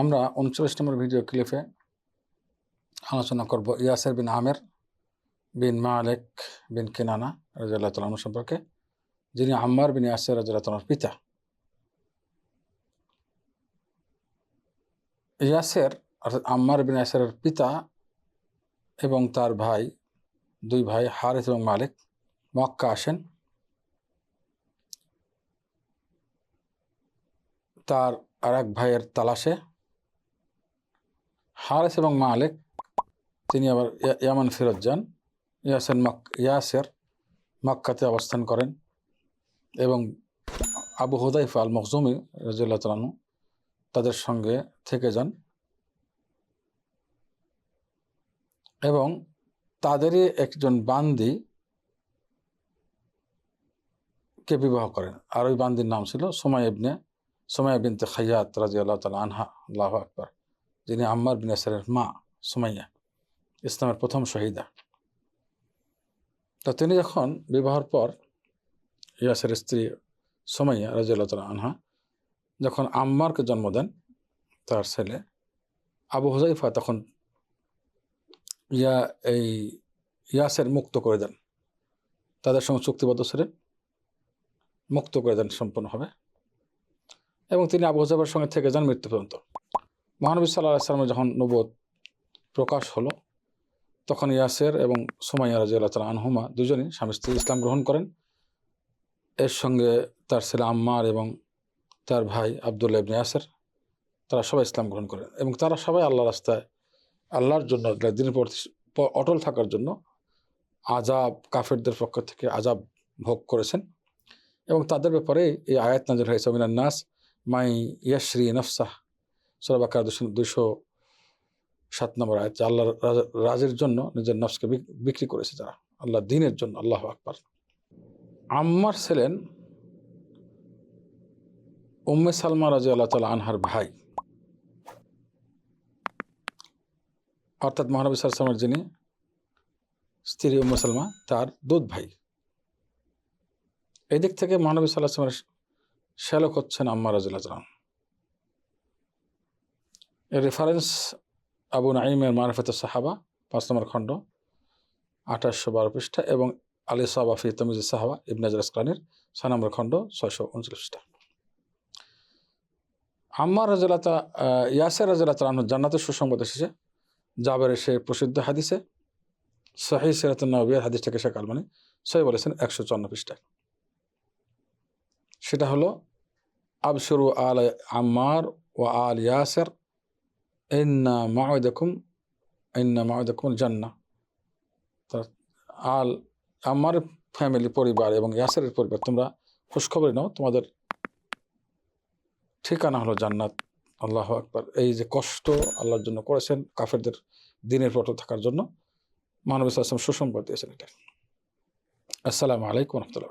আমরা উনচল্লিশ নম্বর ভিডিও ক্লিপে আলোচনা করব ইয়াসের বিন আমের বিন মালেক বিন কেনানা রাজিয়াল্লাহ তালন সম্পর্কে, যিনি আম্মার বিন ইয়াসের রাজিয়াল্লাহ তালার পিতা। ইয়াসের অর্থাৎ আম্মার বিন ইয়াসের পিতা এবং তার ভাই, দুই ভাই হারিস এবং মালিক মক্কা আসেন। তার আর এক ভাইয়ের তালাশে হারেস এবং মালিক, তিনি আবার ইয়ামান ফেরত যান। ইয়াসের মক ইয়াসের মক্কাতে অবস্থান করেন এবং আবু হুদাইফা আল মখজুমি রাজিউল্লাহ তালানু তাদের সঙ্গে থেকে যান এবং তাদেরই একজন বান্দি কে বিবাহ করেন। আর ওই বান্দির নাম ছিল সোমাই ইবনে সোমাইয়া বিনতে খাইয়াত রাজি আল্লাহ তালা আনহা। আল্লাহ আকবর। যিনি আম্মার বিন ইয়াসারের মা সুমাইয়া, ইসলামের প্রথম শহীদা। তো তিনি যখন বিবাহর পর ইয়াসের স্ত্রী সোমাইয়া রাজি আল্লাহ আনহা যখন আম্মারকে জন্ম দেন, তার ছেলে আবু হুজাইফা তখন ইয়া, এই ইয়াসের মুক্ত করে দেন। তাদের সঙ্গে চুক্তিবদ্ধ ছিলেন, মুক্ত করে দেন সম্পূর্ণভাবে। এবং তিনি আবু হুজাইফার সঙ্গে থেকে যান মৃত্যু পর্যন্ত। মহানবী সাল্লাহ আসলামের যখন নবদ প্রকাশ হলো, তখন ইয়াসের এবং সুমাইয়া রাজি আল্লাহ তালা আনহুমা দুজনই স্বামী স্ত্রী ইসলাম গ্রহণ করেন। এর সঙ্গে তার ছেলে আম্মার এবং তার ভাই আবদুল্লাহ ইবনে ইয়াসের, তারা সবাই ইসলাম গ্রহণ করেন এবং তারা সবাই আল্লাহ রাস্তায়, আল্লাহর জন্য দিনের পর অটল থাকার জন্য আজাব কাফেরদের পক্ষ থেকে আজাব ভোগ করেছেন এবং তাদের ব্যাপারে এই আয়াত নাজির হয়েছে, মিনান নাস, মাই ইয়াশ্রী নফসাহ। সরবাকার দুশো দুশো সাত নম্বর আয়াত, যে আল্লাহর রাজের জন্য নিজের নফসকে বিক্রি করেছে তারা আল্লাহ দিনের জন্য, আল্লাহ আকবার। আম্মার ছিলেন উম্মে সালমা রাজি আল্লাহ তালা আনহার ভাই। অর্থাৎ মহানবী সাল্লামের যিনি স্ত্রী উম্মে সালমা, তার দুধ ভাই। এই দিক থেকে মহানবী সাল্লাহ সাল্লামের শ্যালক হচ্ছেন আম্মা রাজিল্লাহ রেফারেন্স আবু নাইমের মারফত সাহাবা পাঁচ নম্বর খণ্ড আঠাশশো বারো পৃষ্ঠা, এবং আলী সাহাবাফি তমিজ সাহাবা ইবনাজ আসকানির ছয় নম্বর খণ্ড, ছয়শো উনচল্লিশ আম্মার রাজুল্লাহ ইয়াসের রাজুল্লাহ তালাম জান্নাতের সুসংবাদ এসেছে জাবের সে প্রসিদ্ধ হাদিসে সহি সিরাতুল নবিয়ার হাদিসটাকে শেখ আলমানি সহি বলেছেন একশো চন্ন পৃষ্ঠায়। সেটা হলো আবসরু আল আম্মার ও আল ইয়াসের ইন্না মাউদাকুম ইন্না মাউদাকুম জান্না তা আল আমার ফ্যামিলি পরিবার এবং ইয়াসেরের পরিবার, তোমরা খোঁজখবরই নাও, তোমাদের ঠিকানা হলো জান্নাত। আল্লাহ আকবার। এই যে কষ্ট আল্লাহর জন্য করেছেন কাফেরদের দিনের পটল থাকার জন্য, মানব ইসলাম সুসংবাদ দিয়েছেন এটা। আসসালামু আলাইকুম রহমতুল্লাহ